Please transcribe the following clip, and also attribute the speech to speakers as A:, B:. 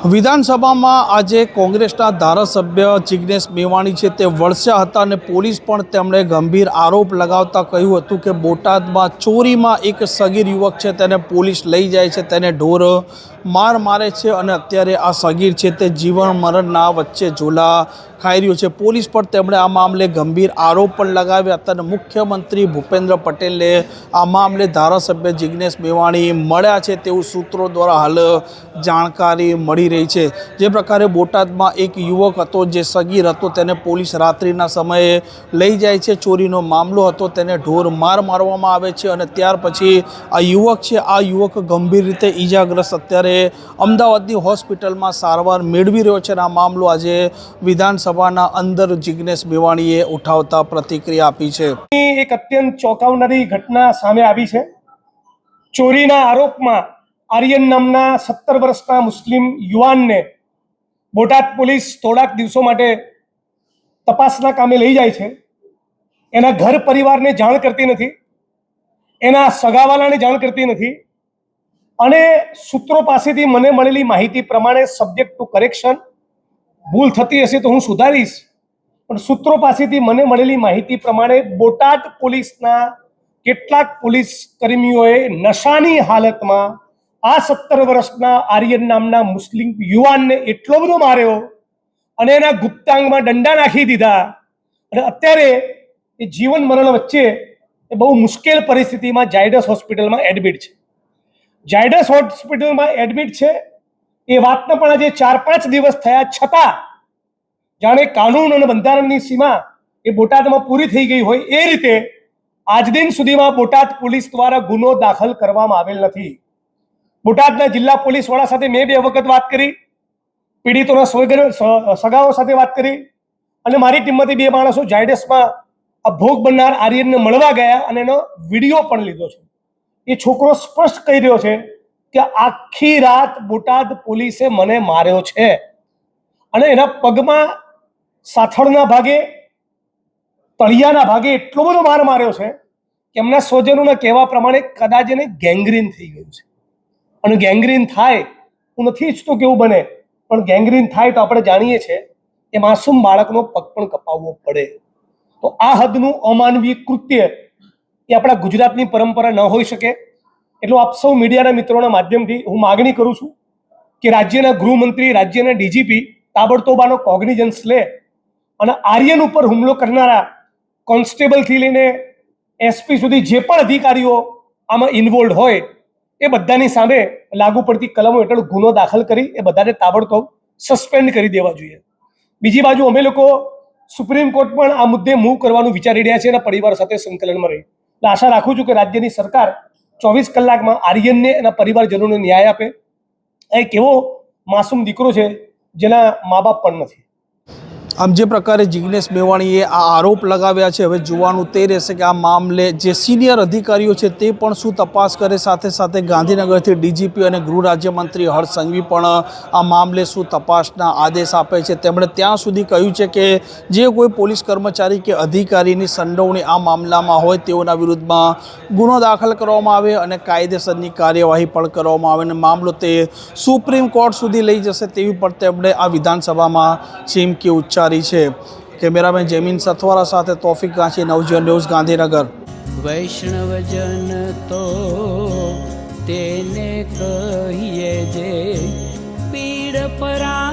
A: વિધાનસભામાં આજે કોંગ્રેસના ધારાસભ્ય જિજ્ઞેશ મેવાણી છે તે વળસ્યા હતા અને પોલીસ પણ તેમણે ગંભીર આરોપ લગાવતા કહ્યું હતું કે બોટાદમાં ચોરીમાં એક સગીર યુવક છે, તેને પોલીસ લઈ જાય છે, તેને ઢોર માર મારે છે અને અત્યારે આ સગીર છે તે જીવન મરણના વચ્ચે ઝોલા ખાઈ રહ્યો છે. પોલીસ પર તેમણે આ મામલે ગંભીર આરોપ પણ લગાવ્યા. હતા અને મુખ્યમંત્રી ભૂપેન્દ્ર પટેલે આ મામલે ધારાસભ્ય જિજ્ઞેશ મેવાણી મળ્યા છે તેવું સૂત્રો દ્વારા હાલ જાણકારી મળી રહી છે. જે પ્રકારે બોટાદમાં એક યુવક હતો જે સગીર હતો તેને પોલીસ રાત્રિના સમયે લઈ જાય છે. ચોરીનો મામલો હતો તેને ઢોર માર મારવામાં આવે છે અને ત્યાર પછી આ યુવક છે, આ યુવક ગંભીર રીતે ઈજાગ્રસ્ત. અત્યારે અમદાવાદની હોસ્પિટલમાં સારવાર મેળવી રહ્યો છે અને આ મામલો આજે વિધાનસભાના અંદર જિજ્ઞેશ મેવાણીએ ઉઠાવતા પ્રતિક્રિયા આપી છે.
B: એક અત્યંત ચોંકાવનારી ઘટના સામે આવી છે. ચોરીના આરોપમાં આર્યન નામના સત્તર વર્ષના મુસ્લિમ યુવાનને બોટાદ પોલીસ થોડાક દિવસો માટે તપાસના કામે લઈ જાય છે. એના ઘર પરિવારને જાણ કરતી નથી. એના સગાવાલાને જાણ કરતી નથી. અને સૂત્રો પાસેથી મને મળેલી માહિતી પ્રમાણે સબ્જેક્ટ ટુ કરેક્શન ભૂલ થતી હશે તો હું સુધારીશ. પણ સૂત્રો પાસેથી મને મળેલી માહિતી પ્રમાણે બોટાદ પોલીસના કેટલાક પોલીસ કર્મીઓએ નશાની હાલતમાં આ સત્તર વર્ષના આર્યન નામના મુસ્લિમ યુવાનને એટલો બધો માર્યો અને એના ગુપ્તાંગમાં દંડા નાખી દીધા. અને અત્યારે એ જીવન મરણ વચ્ચે એ બહુ મુશ્કેલ પરિસ્થિતિમાં જાયડસ હોસ્પિટલમાં એડમિટ છે. જાયડસ હોસ્પિટલમાં એડમિટ છે એ વાતને પણ આજે ચાર પાંચ દિવસ થયા છતાં જાણે કાનૂન અને બંધારણની સીમા એ બોટાદમાં પૂરી થઈ ગઈ હોય એ રીતે આજ દિન સુધીમાં બોટાદ પોલીસ દ્વારા ગુનો દાખલ કરવામાં આવેલ નથી. બોટાદના જિલ્લા પોલીસ વડા સાથે મેં બે વખત વાત કરી, પીડિતોના સગાઓ સાથે વાત કરી અને મારી ટીમમાંથી બે માણસો જાયડસમાં આ ભોગ બનનાર આર્યનને મળવા ગયા અને એનો વીડિયો પણ લીધો છે. એ છોકરો સ્પષ્ટ કહી રહ્યો છે કે આખી રાત બોટાદ પોલીસે મને માર્યો છે. અને એના પગમાં સાથળના ભાગે, તળિયાના ભાગે એટલો બધો માર માર્યો છે કે એમના સ્વજનોના કહેવા પ્રમાણે કદાચ એને ગેંગ્રીન થઈ ગયું છે. અને ગેંગ્રીન થાય, હું નથી ઈચ્છતો કે એવું બને, પણ ગેંગ્રીન થાય તો આપણે જાણીએ છીએ કે માસૂમ બાળકનો પગ પણ કપાવવો પડે. તો આ હદનું અમાનવીય કૃત્ય એ આપણા ગુજરાતની પરંપરા ન હોઈ શકે. એટલું આપ સૌ મીડિયાના મિત્રોના માધ્યમથી હું માગણી કરું છું કે રાજ્યના ગૃહમંત્રી, રાજ્યના ડીજીપી તાબડતોબાનો કોગ્નિજન્સ લે અને આર્યન ઉપર હુમલો કરનારા કોન્સ્ટેબલથી લઈને એસપી સુધી જે પણ અધિકારીઓ આમાં ઇન્વોલ્વ હોય, એ બધાની સામે લાગુ પડતી કલમો હેઠળ ગુનો દાખલ કરી એ બધાને તાબડતોબ સસ્પેન્ડ કરી દેવા જોઈએ. બીજી બાજુ અમે લોકો સુપ્રીમ કોર્ટ પણ આ મુદ્દે મૂવ કરવાનું વિચારી રહ્યા છે અને પરિવાર સાથે સંકલનમાં રહી એટલે આશા રાખું છું કે રાજ્યની સરકાર ચોવીસ કલાકમાં આર્યનને એના પરિવારજનોને ન્યાય આપે. આ એક એવો માસૂમ દીકરો છે જેના મા બાપ પણ નથી.
A: આમ જે પ્રકારે જિગ્નેશ મેવાણીએ આ આરોપ લગાવ્યા છે, હવે જોવાનું તે રહેશે કે આ મામલે જે સિનિયર અધિકારીઓ છે તે પણ શું તપાસ કરે, સાથે સાથે ગાંધીનગરથી ડીજીપી અને ગૃહ રાજ્યમંત્રી હર્ષ સંઘવી પણ આ મામલે શું તપાસના આદેશ આપે છે? તેમણે ત્યાં સુધી કહ્યું છે કે જે કોઈ પોલીસ કર્મચારી કે અધિકારીની સંડોવણી આ મામલામાં હોય તેઓના વિરુદ્ધમાં ગુનો દાખલ કરવામાં આવે અને કાયદેસરની કાર્યવાહી પણ કરવામાં આવે અને મામલો તે સુપ્રીમ કોર્ટ સુધી લઈ જશે તેવી પણ તેમણે આ વિધાનસભામાં ચીમકી ઉચ્ચારી છે. કેમેરામેન જેમિન સથવારા સાથે તોફિક ગાંચી, નવજીવન ન્યૂઝ, ગાંધીનગર.
C: વૈષ્ણવજન તો તેને કહીએ જે પીડ પરા